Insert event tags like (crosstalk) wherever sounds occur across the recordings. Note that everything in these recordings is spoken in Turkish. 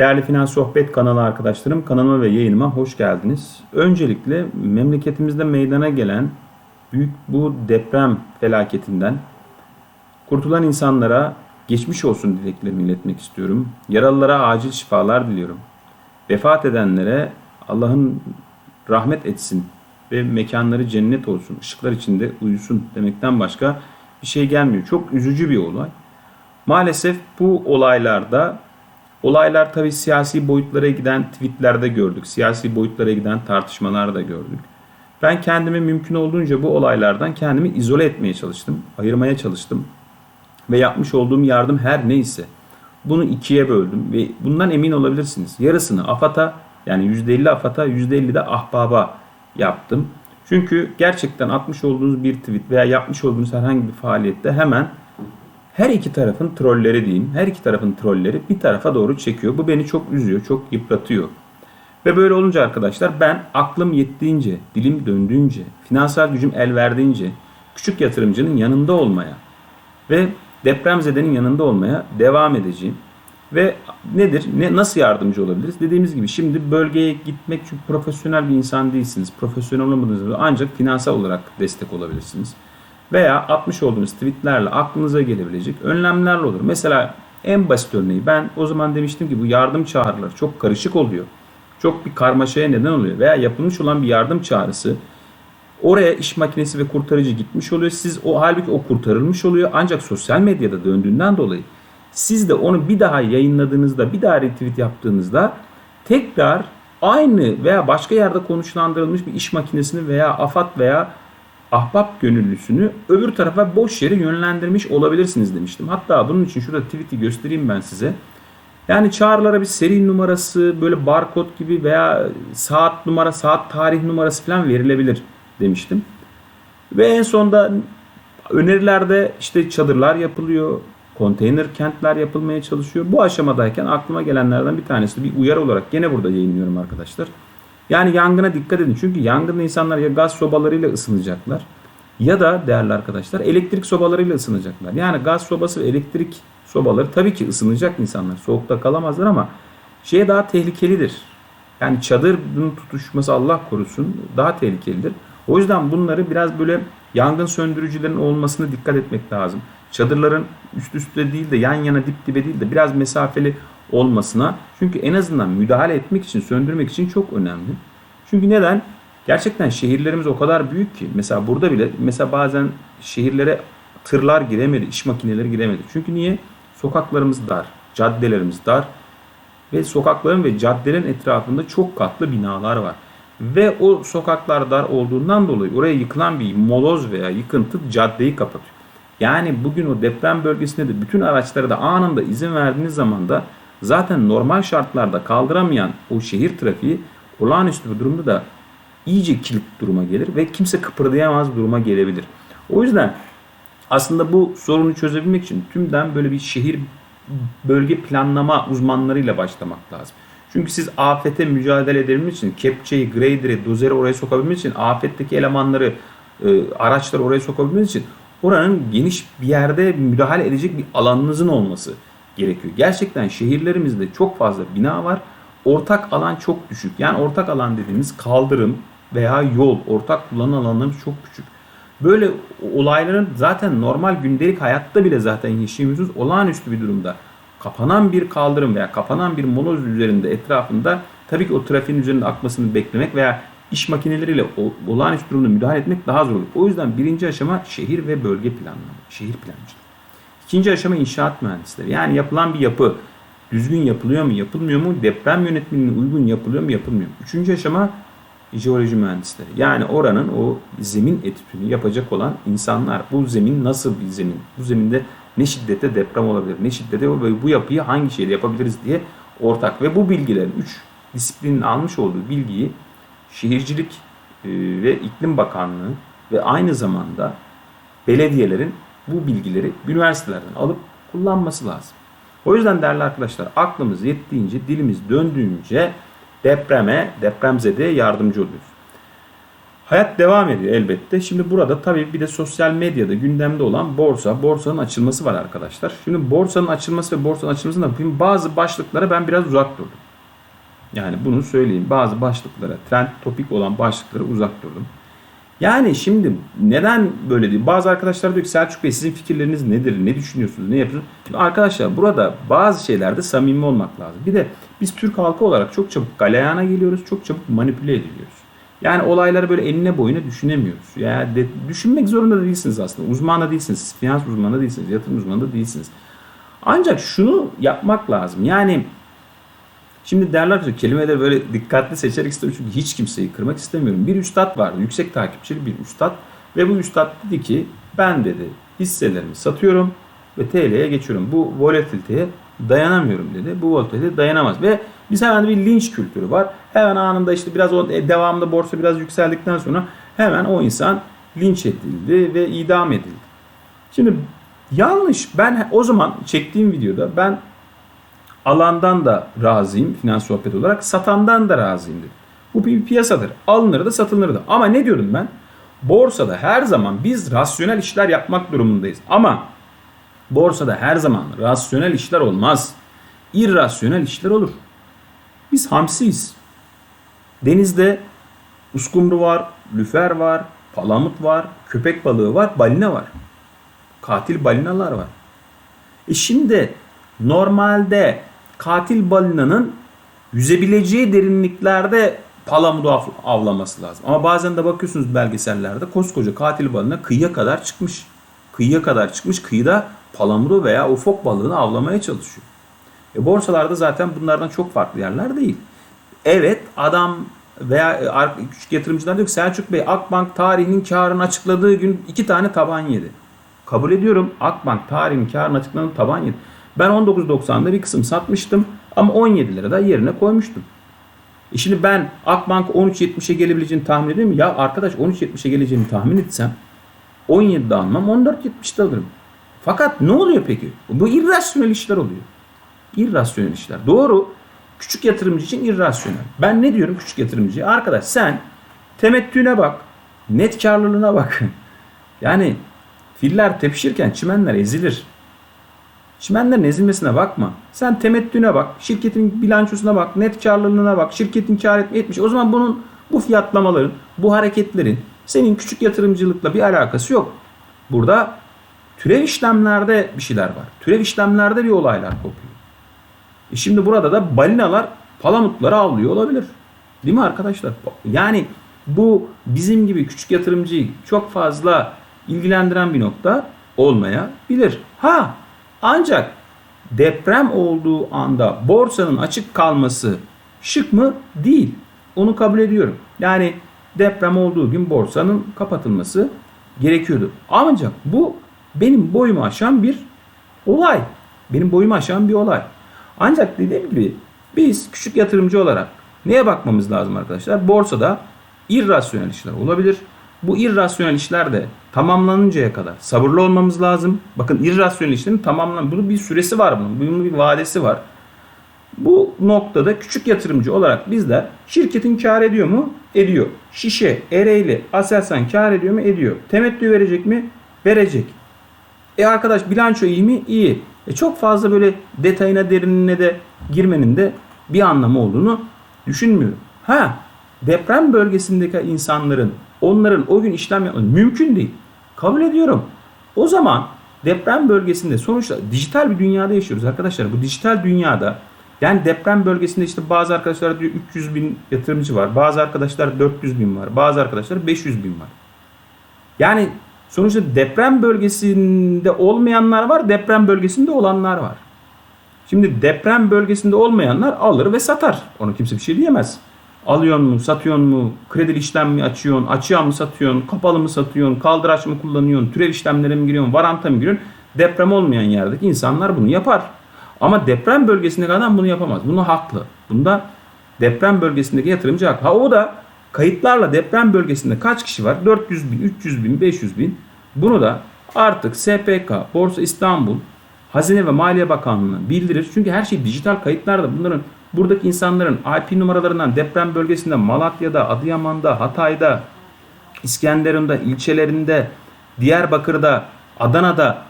Değerli Finans Sohbet kanalı arkadaşlarım, kanalıma ve yayınıma hoş geldiniz. Öncelikle memleketimizde meydana gelen büyük bu deprem felaketinden kurtulan insanlara geçmiş olsun dileklerimi iletmek istiyorum. Yaralılara acil şifalar diliyorum. Vefat edenlere Allah'ın rahmet etsin ve mekanları cennet olsun, ışıklar içinde uyusun demekten başka bir şey gelmiyor. Çok üzücü bir olay. Maalesef bu olaylarda olaylar tabii siyasi boyutlara giden tweetlerde gördük. Siyasi boyutlara giden tartışmalar da gördük. Ben kendimi mümkün olduğunca bu olaylardan kendimi izole etmeye çalıştım. Ayırmaya çalıştım. Ve yapmış olduğum yardım her neyse bunu ikiye böldüm ve bundan emin olabilirsiniz. Yarısını AFAD'a yani %50 AFAD'a %50 de ahbaba yaptım. Çünkü gerçekten atmış olduğunuz bir tweet veya yapmış olduğunuz herhangi bir faaliyette hemen her iki tarafın trolleri diyeyim, her iki tarafın trolleri bir tarafa doğru çekiyor. Bu beni çok üzüyor, çok yıpratıyor. Ve böyle olunca arkadaşlar ben aklım yettiğince, dilim döndüğünce, finansal gücüm el verdiğince küçük yatırımcının yanında olmaya ve depremzedenin yanında olmaya devam edeceğim. Ve nedir? Ne, nasıl yardımcı olabiliriz? Dediğimiz gibi şimdi bölgeye gitmek çünkü profesyonel bir insan değilsiniz. Profesyonel olmadığınız ancak finansal olarak destek olabilirsiniz. Veya atmış olduğunuz tweetlerle aklınıza gelebilecek önlemlerle olur. Mesela en basit örneği ben o zaman demiştim ki bu yardım çağrıları çok karışık oluyor. Çok bir karmaşaya neden oluyor. Veya yapılmış olan bir yardım çağrısı oraya iş makinesi ve kurtarıcı gitmiş oluyor. Siz o halbuki o kurtarılmış oluyor. Ancak sosyal medyada döndüğünden dolayı siz de onu bir daha yayınladığınızda, bir daha retweet yaptığınızda tekrar aynı veya başka yerde konuşlandırılmış bir iş makinesini veya AFAD veya ahbap gönüllüsünü öbür tarafa boş yere yönlendirmiş olabilirsiniz demiştim. Hatta bunun için şurada tweet'i göstereyim ben size. Yani çağrılara bir seri numarası, böyle barkod gibi veya saat numara, saat tarih numarası falan verilebilir demiştim. Ve en sonda önerilerde işte çadırlar yapılıyor, konteyner kentler yapılmaya çalışıyor. Bu aşamadayken aklıma gelenlerden bir tanesi bir uyarı olarak gene burada yayınlıyorum arkadaşlar. Yani yangına dikkat edin. Çünkü yangında insanlar ya gaz sobalarıyla ısınacaklar ya da değerli arkadaşlar elektrik sobalarıyla ısınacaklar. Yani gaz sobası ve elektrik sobaları tabii ki ısınacak insanlar. Soğukta kalamazlar ama şeye daha tehlikelidir. Yani çadırın tutuşması Allah korusun daha tehlikelidir. O yüzden bunları biraz böyle yangın söndürücülerin olmasına dikkat etmek lazım. Çadırların üst üste değil de yan yana dip dibe değil de biraz mesafeli olmasına. Çünkü en azından müdahale etmek için, söndürmek için çok önemli. Çünkü neden? Gerçekten şehirlerimiz o kadar büyük ki. Mesela burada bile mesela bazen şehirlere tırlar giremedi, iş makineleri giremedi. Çünkü niye? Sokaklarımız dar, caddelerimiz dar ve sokakların ve caddelerin etrafında çok katlı binalar var. Ve o sokaklar dar olduğundan dolayı oraya yıkılan bir moloz veya yıkıntı caddeyi kapatıyor. Yani bugün o deprem bölgesinde de bütün araçlara da anında izin verdiğiniz zaman da zaten normal şartlarda kaldıramayan o şehir trafiği olağanüstü bir durumda da iyice kilit duruma gelir ve kimse kıpırdayamaz duruma gelebilir. O yüzden aslında bu sorunu çözebilmek için tümden böyle bir şehir bölge planlama uzmanlarıyla başlamak lazım. Çünkü siz afete mücadele edebilmek için kepçeyi, grader'i, dozeri oraya sokabilmek için afetteki elemanları, e, araçları oraya sokabilmek için oranın geniş bir yerde müdahale edecek bir alanınızın olması gerekiyor. Gerçekten şehirlerimizde çok fazla bina var. Ortak alan çok düşük. Yani ortak alan dediğimiz kaldırım veya yol, ortak kullanım alanlarımız çok küçük. Böyle olayların zaten normal gündelik hayatta bile zaten yaşıyoruz. Olağanüstü bir durumda. Kapanan bir kaldırım veya kapanan bir moloz üzerinde etrafında tabii ki o trafiğin üzerinde akmasını beklemek veya iş makineleriyle olağanüstü durumda müdahale etmek daha zor olur. O yüzden birinci aşama şehir ve bölge planlama, şehir plancılığı. İkinci aşama inşaat mühendisleri. Yani yapılan bir yapı düzgün yapılıyor mu, yapılmıyor mu? Deprem yönetmeliğine uygun yapılıyor mu, yapılmıyor mu? Üçüncü aşama jeoloji mühendisleri. Yani oranın o zemin etüdünü yapacak olan insanlar. Bu zemin nasıl bir zemin? Bu zeminde ne şiddette deprem olabilir, ne şiddette ve bu yapıyı hangi şeyle yapabiliriz diye ortak. Ve bu bilgilerin üç disiplinin almış olduğu bilgiyi Şehircilik e, ve İklim Bakanlığı ve aynı zamanda belediyelerin bu bilgileri üniversitelerden alıp kullanması lazım. O yüzden değerli arkadaşlar aklımız yettiğince, dilimiz döndüğünce depreme, depremzedeye yardımcı oluyoruz. Hayat devam ediyor elbette. Şimdi burada tabii bir de sosyal medyada gündemde olan borsa, borsanın açılması var arkadaşlar. Şimdi borsanın açılması ve borsanın açılmasında bazı başlıklara ben biraz uzak durdum. Yani bunu söyleyeyim. Bazı başlıklara, trend topik olan başlıklara uzak durdum. Yani şimdi neden böyle değil? Bazı arkadaşlar diyor ki Selçuk Bey sizin fikirleriniz nedir? Ne düşünüyorsunuz? Ne yapıyorsunuz? Şimdi arkadaşlar burada bazı şeylerde samimi olmak lazım. Bir de biz Türk halkı olarak çok çabuk galeyana geliyoruz. Çok çabuk manipüle ediliyoruz. Yani olayları böyle eline boyuna düşünemiyoruz. Yani düşünmek zorunda da değilsiniz aslında. Uzman da değilsiniz. Finans uzmanı değilsiniz. Yatırım uzmanı da değilsiniz. Ancak şunu yapmak lazım. Yani Şimdi derler ki kelimeleri böyle dikkatli seçerek istiyorum çünkü hiç kimseyi kırmak istemiyorum. Bir üstad vardı, yüksek takipçili bir üstad ve bu üstad dedi ki ben dedi hisselerimi satıyorum ve TL'ye geçiyorum. Bu volatiliteye dayanamıyorum dedi. Bu volatiliteye dayanamaz ve biz hemen bir linç kültürü var. Hemen anında işte biraz o e, devamlı borsa biraz yükseldikten sonra hemen o insan linç edildi ve idam edildi. Şimdi yanlış. Ben o zaman çektiğim videoda ben alandan da razıyım finans sohbet olarak, satandan da razıyım dedim. Bu bir piyasadır. Alınır da satılır da. Ama ne diyorum ben? Borsada her zaman biz rasyonel işler yapmak durumundayız. Ama borsada her zaman rasyonel işler olmaz. İrrasyonel işler olur. Biz hamsiyiz. Denizde uskumru var, lüfer var, palamut var, köpek balığı var, balina var. Katil balinalar var. E şimdi normalde katil balinanın yüzebileceği derinliklerde palamudu av, avlaması lazım. Ama bazen de bakıyorsunuz belgesellerde koskoca katil balina kıyıya kadar çıkmış. Kıyıya kadar çıkmış. Kıyıda palamudu veya ufak balığını avlamaya çalışıyor. E borsalarda zaten bunlardan çok farklı yerler değil. Evet adam veya e, küçük yatırımcılar diyor ki Selçuk Bey Akbank tarihinin karını açıkladığı gün iki tane taban yedi. Kabul ediyorum Akbank tarihinin karını açıkladığı taban yedi. Ben 19.90'da bir kısım satmıştım ama 17 lira da yerine koymuştum. E şimdi ben Akbank 13.70'e gelebileceğini tahmin ediyorum. Ya arkadaş 13.70'e geleceğini tahmin etsem 17'de almam 14.70'de alırım. Fakat ne oluyor peki? Bu irrasyonel işler oluyor. İrrasyonel işler. Doğru. Küçük yatırımcı için irrasyonel. Ben ne diyorum küçük yatırımcıya? Arkadaş sen temettüne bak. Net karlılığına bak. (laughs) yani filler tepişirken çimenler ezilir. Çimenlerin ezilmesine bakma. Sen temettüne bak, şirketin bilançosuna bak, net karlılığına bak, şirketin kar etme etmiş. O zaman bunun bu fiyatlamaların, bu hareketlerin senin küçük yatırımcılıkla bir alakası yok. Burada türev işlemlerde bir şeyler var. Türev işlemlerde bir olaylar kopuyor. E şimdi burada da balinalar palamutları avlıyor olabilir. Değil mi arkadaşlar? Yani bu bizim gibi küçük yatırımcıyı çok fazla ilgilendiren bir nokta olmayabilir. Ha ancak deprem olduğu anda borsanın açık kalması şık mı? Değil. Onu kabul ediyorum. Yani deprem olduğu gün borsanın kapatılması gerekiyordu. Ancak bu benim boyumu aşan bir olay. Benim boyumu aşan bir olay. Ancak dediğim gibi biz küçük yatırımcı olarak neye bakmamız lazım arkadaşlar? Borsada irrasyonel işler olabilir. Bu irrasyonel işler de tamamlanıncaya kadar sabırlı olmamız lazım. Bakın irrasyonel işlerin tamamlan bunun bir süresi var bunun. Bunun bir vadesi var. Bu noktada küçük yatırımcı olarak bizler şirketin kar ediyor mu? Ediyor. Şişe, Ereğli, Aselsan kar ediyor mu? Ediyor. Temettü verecek mi? Verecek. E arkadaş bilanço iyi mi? İyi. E çok fazla böyle detayına derinine de girmenin de bir anlamı olduğunu düşünmüyorum. Ha deprem bölgesindeki insanların onların o gün işlem yapması mümkün değil. Kabul ediyorum. O zaman deprem bölgesinde sonuçta dijital bir dünyada yaşıyoruz arkadaşlar. Bu dijital dünyada yani deprem bölgesinde işte bazı arkadaşlar diyor 300 bin yatırımcı var. Bazı arkadaşlar 400 bin var. Bazı arkadaşlar 500 bin var. Yani sonuçta deprem bölgesinde olmayanlar var. Deprem bölgesinde olanlar var. Şimdi deprem bölgesinde olmayanlar alır ve satar. Onu kimse bir şey diyemez. Alıyorsun mu, satıyorsun mu, kredi işlem mi açıyorsun, açığa mı satıyorsun, kapalı mı satıyorsun, kaldıraç mı kullanıyorsun, türev işlemlere mi giriyorsun, varanta mı giriyorsun? Deprem olmayan yerdeki insanlar bunu yapar. Ama deprem bölgesindeki adam bunu yapamaz. Bunu haklı. Bunda deprem bölgesindeki yatırımcı haklı. Ha o da kayıtlarla deprem bölgesinde kaç kişi var? 400 bin, 300 bin, 500 bin. Bunu da artık SPK, Borsa İstanbul, Hazine ve Maliye Bakanlığı'na bildirir. Çünkü her şey dijital kayıtlarda. Bunların buradaki insanların IP numaralarından deprem bölgesinde Malatya'da, Adıyaman'da, Hatay'da İskenderun'da, ilçelerinde, Diyarbakır'da, Adana'da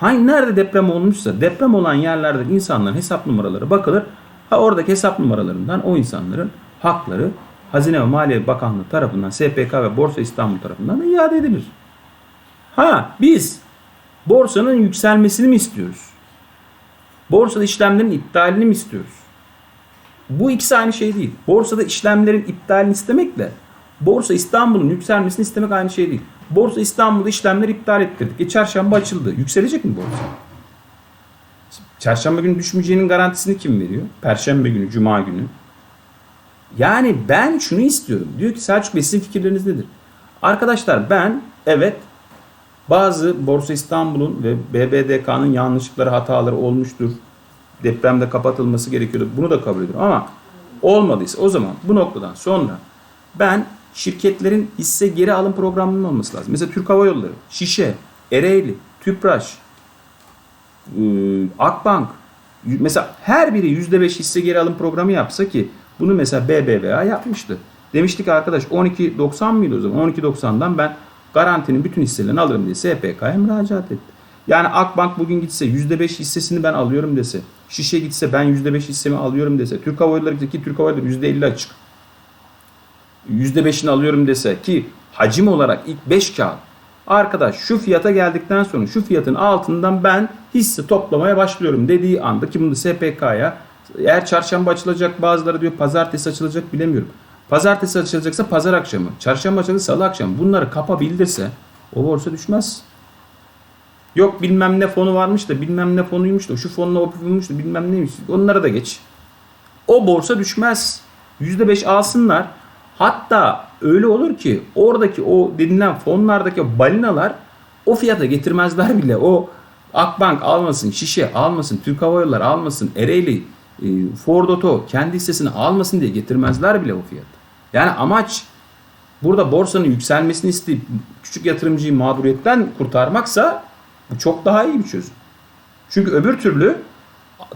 hangi nerede deprem olmuşsa deprem olan yerlerde insanların hesap numaraları bakılır. Ha oradaki hesap numaralarından o insanların hakları Hazine ve Maliye Bakanlığı tarafından SPK ve Borsa İstanbul tarafından da iade edilir. Ha biz borsanın yükselmesini mi istiyoruz? Borsada işlemlerin iptalini mi istiyoruz? Bu ikisi aynı şey değil. Borsada işlemlerin iptalini istemekle Borsa İstanbul'un yükselmesini istemek aynı şey değil. Borsa İstanbul'da işlemleri iptal ettirdik. E çarşamba açıldı. Yükselecek mi borsa? Çarşamba günü düşmeyeceğinin garantisini kim veriyor? Perşembe günü, cuma günü. Yani ben şunu istiyorum. Diyor ki Selçuk Bey sizin fikirleriniz nedir? Arkadaşlar ben evet bazı Borsa İstanbul'un ve BBDK'nın yanlışlıkları, hataları olmuştur. Depremde kapatılması gerekiyordu. Bunu da kabul ediyorum ama olmadıysa o zaman bu noktadan sonra ben şirketlerin hisse geri alım programının olması lazım. Mesela Türk Hava Yolları, Şişe, Ereğli, Tüpraş, ıı, Akbank mesela her biri %5 hisse geri alım programı yapsa ki bunu mesela BBVA yapmıştı. Demiştik ki arkadaş 12.90 mıydı o zaman? 12.90'dan ben garantinin bütün hisselerini alırım diye SPK'ya müracaat etti. Yani Akbank bugün gitse %5 hissesini ben alıyorum dese, Şişe gitse ben %5 hissemi alıyorum dese, Türk Hava Yolları ki Türk Hava Yolları %50 açık. %5'ini alıyorum dese ki hacim olarak ilk 5 kağıt. Arkadaş şu fiyata geldikten sonra şu fiyatın altından ben hisse toplamaya başlıyorum dediği anda ki bunu SPK'ya eğer çarşamba açılacak bazıları diyor pazartesi açılacak bilemiyorum. Pazartesi açılacaksa pazar akşamı, çarşamba açılacaksa salı akşamı bunları kapa bildirse o borsa düşmez. Yok bilmem ne fonu varmış da bilmem ne fonuymuş da şu fonla o fonuymuş da bilmem neymiş. Onlara da geç. O borsa düşmez. %5 alsınlar. Hatta öyle olur ki oradaki o denilen fonlardaki balinalar o fiyata getirmezler bile. O Akbank almasın, Şişe almasın, Türk Hava Yolları almasın, Ereğli, e, Ford Auto kendi hissesini almasın diye getirmezler bile o fiyatı. Yani amaç burada borsanın yükselmesini isteyip küçük yatırımcıyı mağduriyetten kurtarmaksa bu çok daha iyi bir çözüm. Çünkü öbür türlü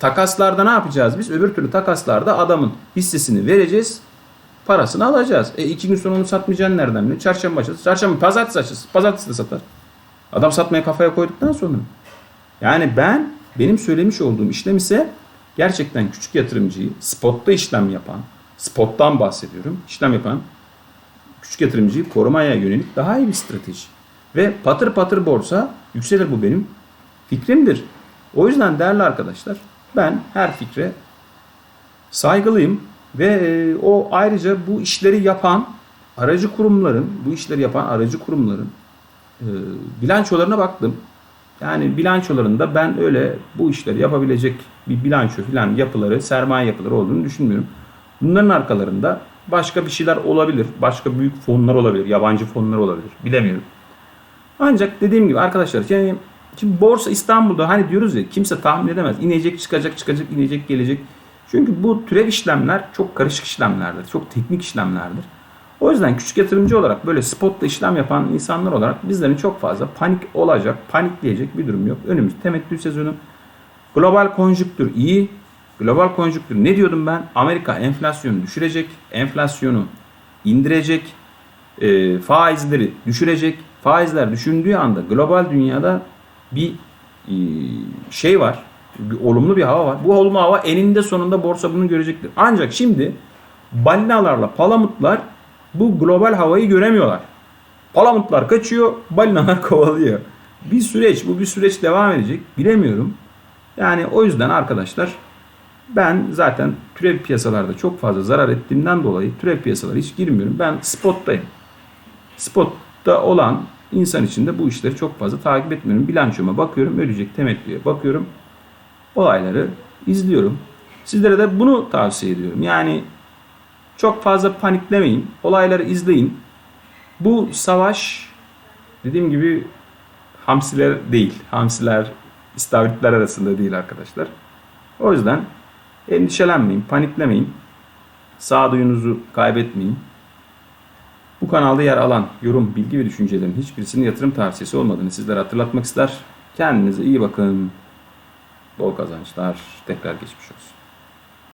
takaslarda ne yapacağız biz? Öbür türlü takaslarda adamın hissesini vereceğiz. Parasını alacağız. E iki gün sonra onu satmayacaksın nereden biliyorsun? Çarşamba açılır. Çarşamba pazartesi açılır. Pazartesi de satar. Adam satmaya kafaya koyduktan sonra. Yani ben benim söylemiş olduğum işlem ise gerçekten küçük yatırımcıyı spotta işlem yapan, spottan bahsediyorum. işlem yapan küçük yatırımcıyı korumaya yönelik daha iyi bir strateji. Ve patır patır borsa yükselir bu benim fikrimdir. O yüzden değerli arkadaşlar ben her fikre saygılıyım ve e, o ayrıca bu işleri yapan aracı kurumların, bu işleri yapan aracı kurumların e, bilançolarına baktım. Yani bilançolarında ben öyle bu işleri yapabilecek bir bilanço filan yapıları, sermaye yapıları olduğunu düşünmüyorum. Bunların arkalarında başka bir şeyler olabilir. Başka büyük fonlar olabilir. Yabancı fonlar olabilir. Bilemiyorum. Ancak dediğim gibi arkadaşlar yani şimdi borsa İstanbul'da hani diyoruz ya kimse tahmin edemez. İnecek, çıkacak, çıkacak, inecek, gelecek. Çünkü bu türev işlemler çok karışık işlemlerdir. Çok teknik işlemlerdir. O yüzden küçük yatırımcı olarak böyle spotla işlem yapan insanlar olarak bizlerin çok fazla panik olacak, panikleyecek bir durum yok. Önümüz temettü sezonu. Global konjüktür iyi. Global konjüktür ne diyordum ben? Amerika enflasyonu düşürecek, enflasyonu indirecek, e, faizleri düşürecek. Faizler düşündüğü anda global dünyada bir e, şey var, bir olumlu bir hava var. Bu olumlu hava eninde sonunda borsa bunu görecektir. Ancak şimdi balinalarla palamutlar bu global havayı göremiyorlar. Palamutlar kaçıyor, balinalar (laughs) kovalıyor. Bir süreç, bu bir süreç devam edecek. Bilemiyorum. Yani o yüzden arkadaşlar ben zaten türev piyasalarda çok fazla zarar ettiğimden dolayı türev piyasalara hiç girmiyorum. Ben spottayım. Spotta olan insan için de bu işleri çok fazla takip etmiyorum. Bilançoma bakıyorum, ölecek temettüye bakıyorum. Olayları izliyorum. Sizlere de bunu tavsiye ediyorum. Yani çok fazla paniklemeyin. Olayları izleyin. Bu savaş dediğim gibi hamsiler değil. Hamsiler istavritler arasında değil arkadaşlar. O yüzden endişelenmeyin, paniklemeyin. Sağduyunuzu kaybetmeyin. Bu kanalda yer alan yorum, bilgi ve düşüncelerin hiçbirisinin yatırım tavsiyesi olmadığını sizlere hatırlatmak ister. Kendinize iyi bakın. Bol kazançlar. Tekrar geçmiş olsun.